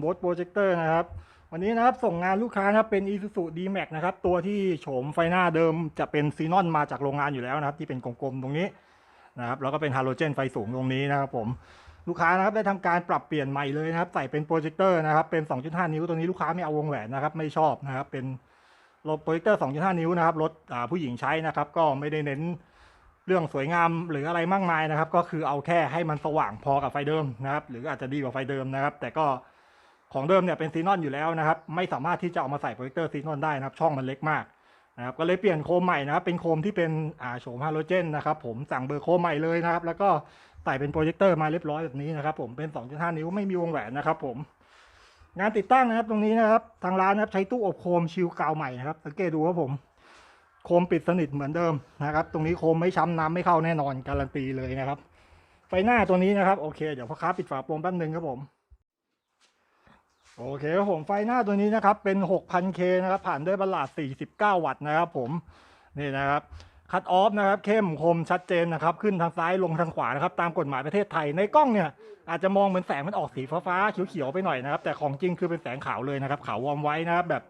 โบสโปรเจคเตอร์นะครับ วันนี้นะครับส่งงานลูกค้านะครับเป็น Isuzu D-Max นะครับ ตัวที่โฉมไฟหน้าเดิมจะเป็นซีนอนมาจากโรงงานอยู่แล้วนะครับ ที่เป็นกลมๆตรงนี้นะครับแล้วก็เป็นฮาโลเจนไฟสูงตรงนี้นะครับผมลูกค้านะครับได้ทำการปรับเปลี่ยนใหม่เลยนะครับ ใส่เป็นโปรเจคเตอร์นะครับเป็น 2.5 นิ้วตัวนี้ลูกค้าไม่เอาวงแหวนนะครับ ไม่ชอบนะครับ เป็นรถโปรเจคเตอร์ 2.5 นิ้วนะครับรถผู้หญิงใช้นะครับ ก็ไม่ได้เน้นเรื่องสวยงามหรืออะไรมากมายนะครับ ก็คือเอาแค่ให้มันสว่างพอกับไฟเดิมนะครับ หรืออาจจะดีกว่าไฟเดิมนะครับ แต่ก็ ของเดิมเนี่ยเป็นซีนอนอยู่แล้วนะครับ ไม่สามารถที่จะเอามาใส่โปรเจคเตอร์ซีนอนได้นะครับ ช่องมันเล็กมากนะครับ ก็เลยเปลี่ยนโคมใหม่นะครับ เป็นโคมที่เป็นอ่าโฉมฮาโลเจนนะครับ ผมสั่งเบอร์โคมใหม่เลยนะครับ แล้วก็ใส่เป็นโปรเจคเตอร์มาเรียบร้อยแบบนี้นะครับ ผมเป็น 2.5 นิ้วไม่มีวงแหวนนะครับ ผม งานติดตั้งนะครับตรงนี้นะครับ ทางร้านนะครับใช้ตู้อบโคมชิลกาวใหม่นะครับสังเกตดูครับผม โคมปิดสนิทเหมือนเดิมนะครับ ตรงนี้โคมไม่ช้ำน้ำไม่เข้าแน่นอนการันตีเลยนะครับ ไฟหน้าตัวนี้นะครับโอเคเดี๋ยวพ่อค้าปิดฝาโปรงแป๊บนึงครับผม โอเคครับผมไฟหน้าตัวนี้นะครับเป็น 6,000K นะครับผ่านด้วยบัลลาด49 วัตต์นะครับผมนี่นะครับคัตออฟนะครับเข้มคมชัดเจนนะครับขึ้นทางซ้ายลงทางขวานะครับตามกฎหมายประเทศไทยในกล้องเนี่ยอาจจะมองเหมือนแสงมันออกสีฟ้าๆเขียวๆไปหน่อยนะครับแต่ของจริงคือเป็นแสงขาวเลยนะครับขาววอมไว้นะครับแบบ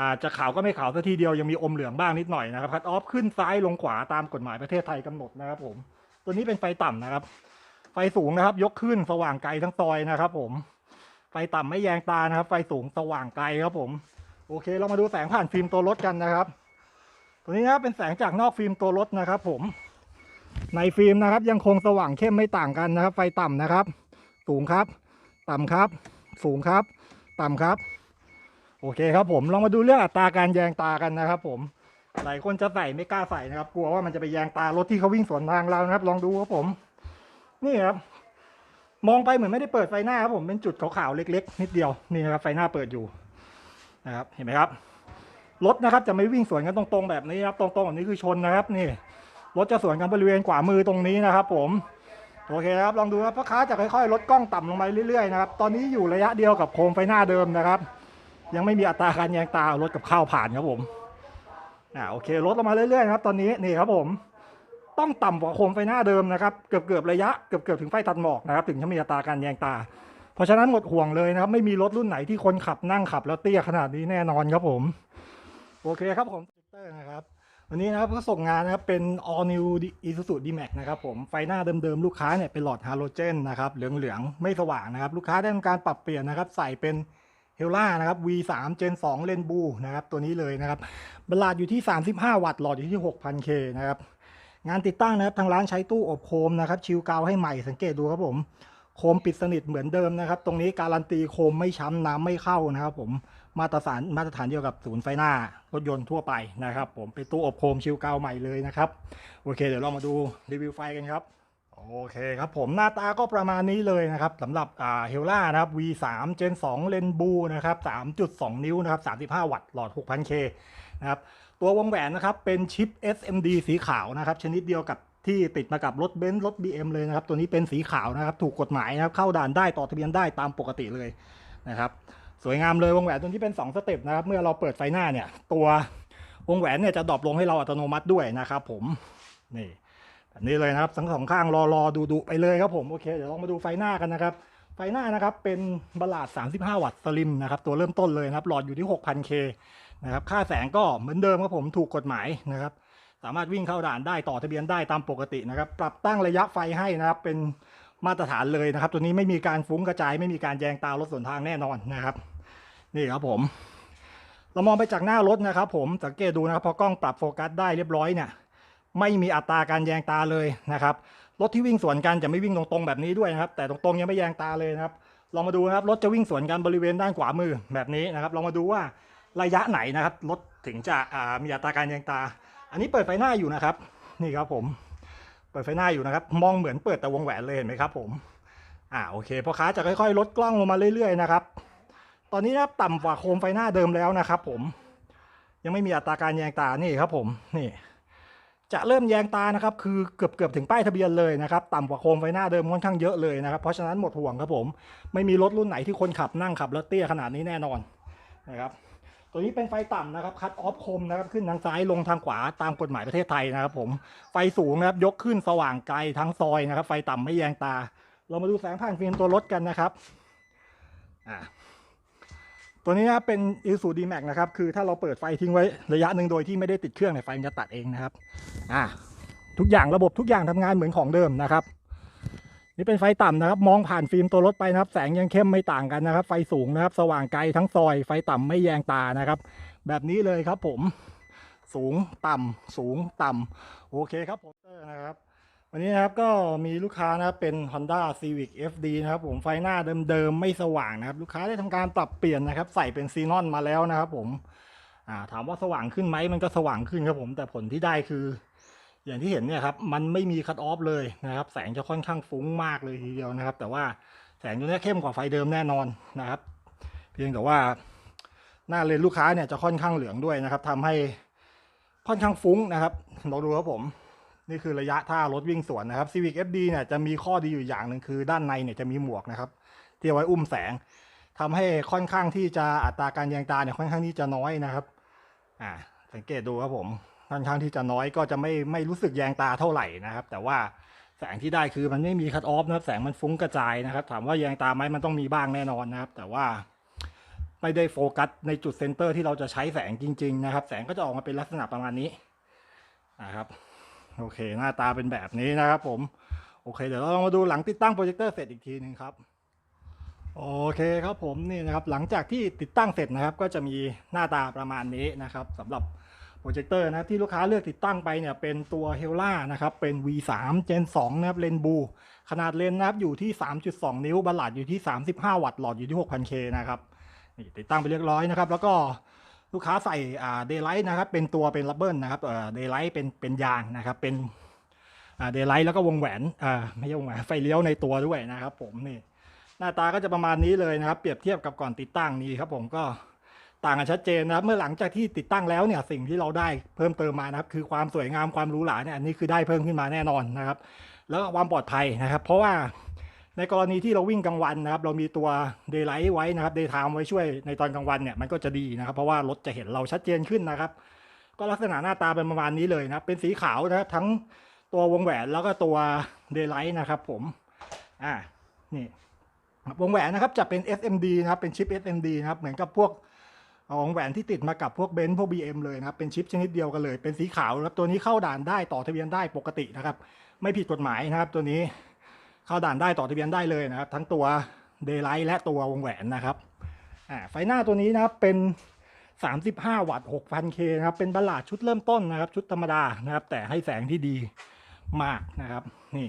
อาจจะขาวก็ไม่ขาวซะทีเดียวยังมีอมเหลืองบ้างนิดหน่อยนะครับคัตออฟขึ้นซ้ายลงขวาตามกฎหมายประเทศไทยกำหนดนะครับผมตัวนี้เป็นไฟต่ำนะครับ ไฟสูงนะครับยกขึ้นสว่างไกลทั้งซอยนะครับผม ไฟต่ำไม่แยงตานะครับ ไฟสูงสว่างไกลครับผม โอเค เรามาดูแสงผ่านฟิล์มตัวรถกันนะครับ ตัวนี้นะครับเป็นแสงจากนอกฟิล์มตัวรถนะครับ ผม ในฟิล์มนะครับ ยังคงสว่างเข้มไม่ต่างกันนะครับ ไฟต่ำนะครับ สูงครับ ต่ำครับ สูงครับ ต่ำครับ โอเคครับผม ลองมาดูเรื่องอัตราการแยงตากันนะครับ ผม หลายคนจะใส่ไม่กล้าใส่นะครับ กลัวว่ามันจะไปแยงตารถที่เขาวิ่งสวนทางเรานะครับ ลองดูครับผม นี่ครับ มองไปเหมือนไม่ได้เปิดไฟหน้าครับผมเป็นจุดขาวๆเล็ก ๆ นิดเดียวนี่นะครับไฟหน้าเปิดอยู่นะครับเห็นไหมครับรถนะครับจะไม่วิ่งสวนกันตรงๆแบบนี้ครับตรงๆแบบนี้คือชนนะครับนี่รถจะสวนกันบริเวณขวามือตรงนี้นะครับ ผมโอเคครับลองดูครับพ่อค้าจะค่อยๆลดกล้องต่ำลงไปเรื่อยๆนะครับตอนนี้อยู่ระยะเดียวกับโคมไฟหน้าเดิมนะครับ ยังไม่มีอัตราการแยงตารถกับข้าวผ่านครับผมอ่าโอเคลดลงมาเรื่อยๆครับตอนนี้นี่ครับผม ต้องต่ำกว่าโคมไฟหน้าเดิมนะครับเกือบเกือบระยะเกือบเกือบถึงไฟตัดหมอกนะครับถึงจะมีอัตราการแยงตา เพราะฉะนั้นหมดห่วงเลยนะครับไม่มีรถรุ่นไหนที่คนขับนั่งขับ แล้วเตี้ยขนาดนี้แน่นอนครับผม โอเคครับผมเตอร์นะครับวันนี้นะครับก็ส่งงานนะครับเป็น all new Isuzu D-Max นะครับผมไฟหน้าเดิมๆ ลูกค้าเนี่ยเป็นหลอดฮาโลเจนนะครับเหลืองๆ ไม่สว่างนะครับ ลูกค้าได้ทำการปรับเปลี่ยนนะครับ ใส่เป็นเฮล่านะครับ V3 Gen 2 เลนบูนะครับ ตัวนี้เลยนะครับบลาดอยู่ที่ 35 วัตต์หลอดอยู่ที่ 6,000K นะครับ งานติดตั้งนะครับทางร้านใช้ตู้อบโคมนะครับ ชิลกาวให้ใหม่สังเกตดูครับผมโคมปิดสนิทเหมือนเดิมนะครับ ตรงนี้การันตีโคมไม่ช้ำน้ำไม่เข้านะครับผมมาตรฐานมาตรฐานเดียวกับศูนย์ไฟหน้ารถยนต์ทั่วไปนะครับ ผมเป็นตู้อบโคมชิลกาวใหม่เลยนะครับโอเค เดี๋ยวเรามาดูรีวิวไฟกันครับโอเคครับผมหน้าตาก็ประมาณนี้เลยนะครับสำหรับอ่าเฮล่านะครับ V3 Gen 2เลนบูนะครับ 3.2 นิ้วนะครับ 35 วัตต์หลอด 6,000K นะครับ ตัววงแหวนนะครับเป็นชิป SMD สีขาวนะครับ ชนิดเดียวกับที่ติดมากับรถเบนซ์รถ BM เลยนะครับ ตัวนี้เป็นสีขาวนะครับถูกกฎหมายนะครับเข้าด่านได้ต่อทะเบียนได้ตามปกติเลยนะครับ สวยงามเลยวงแหวนตัวนี้เป็น 2 สเต็ปนะครับ เมื่อเราเปิดไฟหน้าเนี่ย ตัววงแหวนเนี่ยจะดรอปลงให้เราอัตโนมัติด้วยนะครับ ผมนี่แบบนี้เลยนะครับทั้งสองข้างรอรอดูดูไปเลยครับผมโอเคเดี๋ยวลองมาดูไฟหน้ากันนะครับ ไฟหน้านะครับเป็นบลาด 35 วัตต์สลิมนะครับตัวเริ่มต้นเลยนะครับหลอดอยู่ที่ 6,000K นะครับ ค่าแสงก็เหมือนเดิมครับผมถูกกฎหมายนะครับ สามารถวิ่งเข้าด่านได้ต่อทะเบียนได้ตามปกตินะครับ ปรับตั้งระยะไฟให้นะครับ เป็นมาตรฐานเลยนะครับ ตัวนี้ไม่มีการฟุ้งกระจาย ไม่มีการแยงตารถสวนทางแน่นอนนะครับ นี่ครับผม เรามองไปจากหน้ารถนะครับ ผมสังเกตดูนะครับพอกล้องปรับโฟกัสได้เรียบร้อยเนี่ยไม่มีอัตราการแยงตาเลยนะครับรถที่วิ่งสวนกันจะไม่วิ่งตรงๆแบบนี้ด้วยนะครับ แต่ตรงๆยังไม่แยงตาเลยนะครับลองมาดูนะครับรถจะวิ่งสวนกันบริเวณด้านขวามือแบบนี้นะครับลองมาดูว่า ระยะไหนนะครับรถถึงจะมีอัตราการแยงตา อันนี้เปิดไฟหน้าอยู่นะครับ นี่ครับผม เปิดไฟหน้าอยู่นะครับ มองเหมือนเปิดแต่วงแหวนเลยเห็นไหมครับ ผมอ่าโอเคพ่อค้าจะค่อยๆ ลดกล้องลงมาเรื่อยๆนะครับ ตอนนี้นะครับต่ำกว่าโคมไฟหน้าเดิมแล้วนะครับ ผม ยังไม่มีอัตราการแยงตานี่ครับ ผมนี่ จะเริ่มแยงตานะครับ คือเกือบเกือบถึงป้ายทะเบียนเลยนะครับ ต่ำกว่าโคมไฟหน้าเดิมค่อนข้างเยอะเลยนะครับ เพราะฉะนั้นหมดห่วงครับผม ไม่มีรถรุ่นไหนที่คนขับนั่งขับแล้วเตี้ยขนาดนี้แน่นอนนะครับ ตัวนี้เป็นไฟต่ำนะครับคัดออฟคมนะครับขึ้นทางซ้ายลงทางขวาตามกฎหมายประเทศไทยนะครับ ผมไฟสูงนะครับยกขึ้นสว่างไกลทั้งซอยนะครับ ไฟต่ำไม่แยงตา เรามาดูแสงผ่านฟิล์มตัวรถกันนะครับอ่าตัวนี้นะเป็น i s u d m a x นะครับ คือถ้าเราเปิดไฟทิ้งไว้ระยะหนึ่งโดยที่ไม่ได้ติดเครื่องเนี่ยไฟมันจะตัดเองนะครับอ่าทุกอย่างระบบทุกอย่างทำงานเหมือนของเดิมนะครับ นี่เป็นไฟต่ำนะครับ มองผ่านฟิล์มตัวรถไปนะครับ แสงยังเข้มไม่ต่างกันนะครับ ไฟสูงนะครับ สว่างไกลทั้งซอย ไฟต่ำไม่แยงตานะครับ แบบนี้เลยครับผม สูงต่ำสูงต่ำโอเคครับผมนะครับ วันนี้นะครับก็มีลูกค้านะครับเป็น Honda Civic FD นะครับ ผมไฟหน้าเดิมๆไม่สว่างนะครับ ลูกค้าได้ทำการปรับเปลี่ยนนะครับ ใส่เป็นซีนอนมาแล้วนะครับ ผมถามว่าสว่างขึ้นไหมมันก็สว่างขึ้นครับผม แต่ผลที่ได้คือ อย่างที่เห็นเนี่ยครับมันไม่มีคัตออฟเลยนะครับ แสงจะค่อนข้างฟุ้งมากเลยทีเดียวนะครับ แต่ว่าแสงตัวนี้เข้มกว่าไฟเดิมแน่นอนนะครับ เพียงแต่ว่าหน้าเลนลูกค้าเนี่ยจะค่อนข้างเหลืองด้วยนะครับทำให้ค่อนข้างฟุ้งนะครับลองดูครับผม นี่คือระยะถ้ารถวิ่งสวนนะครับ Civic FD เนี่ยจะมีข้อดีอยู่อย่างหนึ่งคือ ด้านในเนี่ยจะมีหมวกนะครับที่เอาไว้อุ้มแสงทำให้ค่อนข้างที่จะอัตราการแยงตาเนี่ยค่อนข้างที่จะน้อยนะครับ อ่า สังเกตดูครับผม ค่อนข้างที่จะน้อยก็จะไม่ไม่รู้สึกแยงตาเท่าไหร่นะครับ แต่ว่าแสงที่ได้คือมันไม่มีคัตออฟนะครับ แสงมันฟุ้งกระจายนะครับ ถามว่าแยงตาไหมมันต้องมีบ้างแน่นอนนะครับ แต่ว่าไม่ได้โฟกัสในจุดเซนเตอร์ที่เราจะใช้แสงจริง ๆ นะครับ แสงก็จะออกมาเป็นลักษณะประมาณนี้นะครับ โอเค หน้าตาเป็นแบบนี้นะครับ ผม โอเค เดี๋ยวเราลองมาดูหลังติดตั้งโปรเจคเตอร์เสร็จอีกทีหนึ่งครับโอเคครับผมนี่นะครับหลังจากที่ติดตั้งเสร็จนะครับ ก็จะมีหน้าตาประมาณนี้นะครับสำหรับ โปรเจคเตอร์นะครับที่ลูกค้าเลือกติดตั้งไปเนี่ยเป็นตัว h e l a นะครับเป็น V3 Gen 2นะครับเลนบูขนาดเลนนะครับอยู่ที่ 3.2 นิ้วบัลลัดอยู่ที่ 35 วัตต์หลอดอยู่ที่ 6,000K นะครับนี่ติดตั้งไปเรียบร้อยนะครับ แล้วก็ลูกค้าใส่อ่าเดย์ไลท์นะครับเป็นตัวเป็นรับเบิลนะครับเอ่อเดย์ไลท์เป็นเป็นยางนะครับเป็นอ่าเดย์ไลท์แล้วก็วงแหวนอ่าไม่ใช่วงแหวนไฟเลี้ยวในตัวด้วยนะครับ ผมนี่หน้าตาก็จะประมาณนี้เลยนะครับ เปรียบเทียบกับก่อนติดตั้งนี้ครับผมก็ ต่างกันชัดเจนนะครับ เมื่อหลังจากที่ติดตั้งแล้วเนี่ยสิ่งที่เราได้เพิ่มเติมมานะครับ คือความสวยงามความหรูหราเนี่ยอันนี้คือได้เพิ่มขึ้นมาแน่นอนนะครับ แล้วก็ความปลอดภัยนะครับ เพราะว่าในกรณีที่เราวิ่งกลางวันนะครับ เรามีตัว daylight ไว้นะครับ daytime ไว้ช่วยในตอนกลางวันเนี่ยมันก็จะดีนะครับ เพราะว่ารถจะเห็นเราชัดเจนขึ้นนะครับ ก็ลักษณะหน้าตาเป็นประมาณนี้เลยนะครับ เป็นสีขาวนะครับทั้งตัววงแหวนแล้วก็ตัว daylight นะครับ ผมอ่านี่วงแหวนนะครับจะเป็น SMD นะครับเป็นชิป SMD นะครับเหมือนกับพวก วงแหวนที่ติดมากับพวกเบนซ์พวก BM เลยนะครับ เป็นชิปชนิดเดียวกันเลย เป็นสีขาวครับ ตัวนี้เข้าด่านได้ต่อทะเบียนได้ปกตินะครับ ไม่ผิดกฎหมายนะครับ ตัวนี้เข้าด่านได้ต่อทะเบียนได้เลยนะครับ ทั้งตัว Daylight และตัววงแหวนนะครับอ่าไฟหน้าตัวนี้นะครับเป็น 35 วัตต์ 6,000K นะครับ เป็นบัลลาดชุดเริ่มต้นนะครับ ชุดธรรมดานะครับ แต่ให้แสงที่ดีมากนะครับ นี่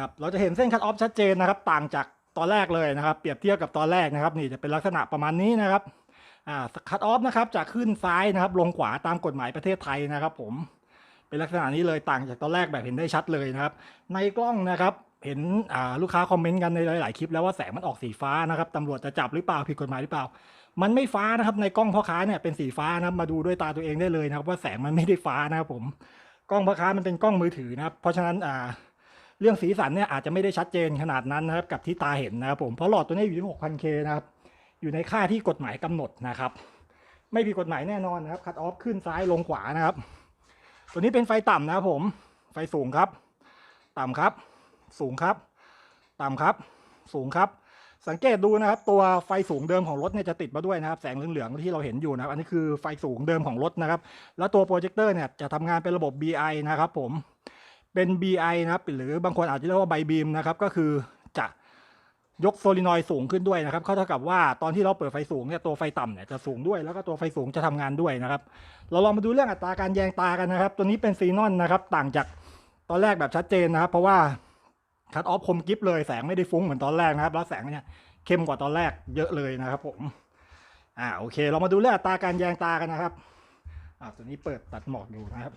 ครับ เราจะเห็นเส้นคัตออฟชัดเจนนะครับ ต่างจาก ตอนแรกเลยนะครับ เปรียบเทียบกับตอนแรกนะครับ นี่จะเป็นลักษณะประมาณนี้นะครับอ่าคัตออฟนะครับจะขึ้นซ้ายนะครับ ลงขวาตามกฎหมายประเทศไทยนะครับ ผมเป็นลักษณะนี้เลยต่างจากตอนแรกแบบเห็นได้ชัดเลยนะครับ ในกล้องนะครับ เห็นลูกค้าคอมเมนต์กันในหลาย ๆ คลิปแล้วว่าแสงมันออกสีฟ้านะครับตำรวจจะจับหรือเปล่าผิดกฎหมายหรือเปล่า มันไม่ฟ้านะครับ ในกล้องพ่อค้าเนี่ยเป็นสีฟ้านะครับมาดูด้วยตาตัวเองได้เลยนะครับ ว่าแสงมันไม่ได้ฟ้านะครับผมกล้องพ่อค้ามันเป็นกล้องมือถือนะครับ เพราะฉะนั้นอ่า เรื่องสีสันเนี่ยอาจจะไม่ได้ชัดเจนขนาดนั้นนะครับกับที่ตาเห็นนะครับผมเพราะหลอดตัวนี้อยู่ที่ 6,000K นะครับอยู่ในค่าที่กฎหมายกำหนดนะครับ ไม่ผิดกฎหมายแน่นอนนะครับคัตออฟขึ้นซ้ายลงขวานะครับ ตัวนี้เป็นไฟต่ำนะครับผมไฟสูงครับ ต่ำครับ สูงครับ ต่ำครับ สูงครับ สังเกตดูนะครับ ตัวไฟสูงเดิมของรถเนี่ยจะติดมาด้วยนะครับ แสงเหลืองๆที่เราเห็นอยู่นะครับ อันนี้คือไฟสูงเดิมของรถนะครับ แล้วตัวโปรเจคเตอร์เนี่ยจะทำงานเป็นระบบ BI นะครับผม เป็น BI นะครับ หรือบางคนอาจจะเรียกว่าไบบีมนะครับ ก็คือจะยกโซลินอยสูงขึ้นด้วยนะครับเขาเท่ากับว่าตอนที่เราเปิดไฟสูงเนี่ยตัวไฟต่ำเนี่ยจะสูงด้วย แล้วก็ตัวไฟสูงจะทำงานด้วยนะครับ เราลองมาดูเรื่องอัตราการแยงตากันนะครับ ตัวนี้เป็นซีนอนนะครับ ต่างจากตอนแรกแบบชัดเจนนะครับ เพราะว่าคัตออฟคมกิฟเลยแสงไม่ได้ฟุ้งเหมือนตอนแรกนะครับ แล้วแสงเนี่ยเข้มกว่าตอนแรกเยอะเลยนะครับผมอ่าโอเค เรามาดูเรื่องอัตราการแยงตากันนะครับอ่าตัวนี้เปิดตัดหมอกดูนะครับ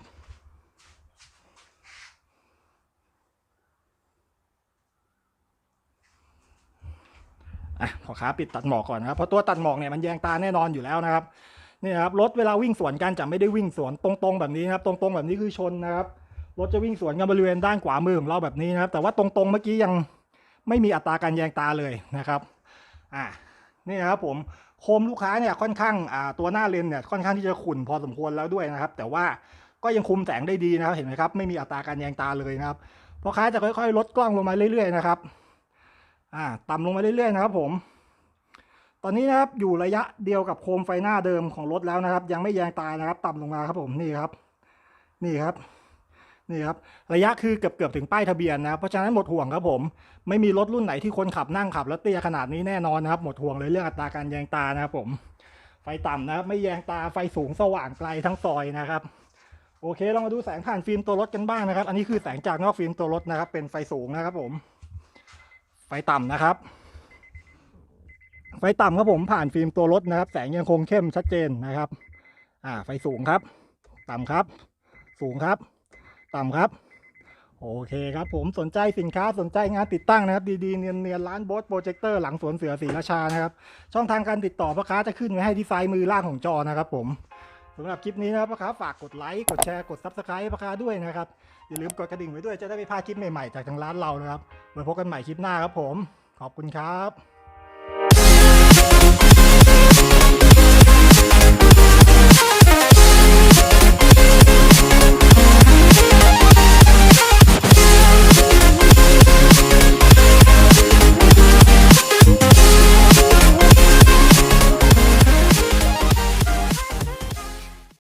อะขอค้าปิดตัดหมอกก่อนนะครับเพราะตัวตัดหมอกเนี่ยมันแยงตาแน่นอนอยู่แล้วนะครับนี่ครับรถเวลาวิ่งสวนกันจะไม่ได้วิ่งสวนตรงๆแบบนี้นะครับตรงๆแบบนี้คือชนนะครับรถจะวิ่งสวนกันบริเวณด้านขวามือของเราแบบนี้นะครับ แต่ว่าตรงๆเมื่อกี้ยังไม่มีอัตราการแยงตาเลยนะครับอ่านี่นะครับผมโคมลูกค้าเนี่ยค่อนข้างอ่าตัวหน้าเลนเนี่ยค่อนข้างที่จะขุ่นพอสมควรแล้วด้วยนะครับ แต่ว่าก็ยังคุมแสงได้ดีนะครับเห็นไหมครับไม่มีอัตราการแยงตาเลยนะครับพ่อค้าจะค่อยๆ ลดกล้องลงมาเรื่อยๆนะครับ อ่าต่ำลงมาเรื่อยๆนะครับผม ตอนนี้นะครับอยู่ระยะเดียวกับโคมไฟหน้าเดิมของรถแล้วนะครับ ยังไม่แยงตานะครับ ต่ำลงมาครับผมนี่ครับ นี่ครับนี่ครับระยะคือเกือบเกือบๆถึงป้ายทะเบียนนะครับเพราะฉะนั้นหมดห่วงครับผม ไม่มีรถรุ่นไหนที่คนขับนั่งขับ แล้วเตี้ยขนาดนี้แน่นอนนะครับ หมดห่วงเลยเรื่องอัตราการแยงตานะครับผม ไฟต่ำนะครับไม่แยงตาไฟสูงสว่างไกลทั้งซอยนะครับ โอเคเรามาดูแสงผ่านฟิล์มตัวรถกันบ้างนะครับ อันนี้คือแสงจากนอกฟิล์มตัวรถนะครับ เป็นไฟสูงนะครับผม ไฟต่ำนะครับ ไฟต่ำครับผมผ่านฟิล์มตัวรถนะครับ แสงยังคงเข้มชัดเจนนะครับ อ่า ไฟสูงครับ ต่ำครับ สูงครับ ต่ำครับ โอเคครับผมสนใจสินค้าสนใจงานติดตั้งนะครับ ดีๆเนียนๆร้านโบสโปรเจคเตอร์หลังสวนเสือศรีราชานะครับ ช่องทางการติดต่อพ่อค้าจะขึ้นไว้ให้ที่ซ้ายมือล่างของจอนะครับ ผมสำหรับคลิปนี้นะครับพ่อค้าฝากกดไลค์กดแชร์กดซับสไครต์พ่อค้าด้วยนะครับ อย่าลืมกดกระดิ่งไว้ด้วยจะได้ไม่พลาดคลิปใหม่ๆจากทางร้านเรานะครับไว้พบกันใหม่คลิปหน้าครับผม ขอบคุณครับ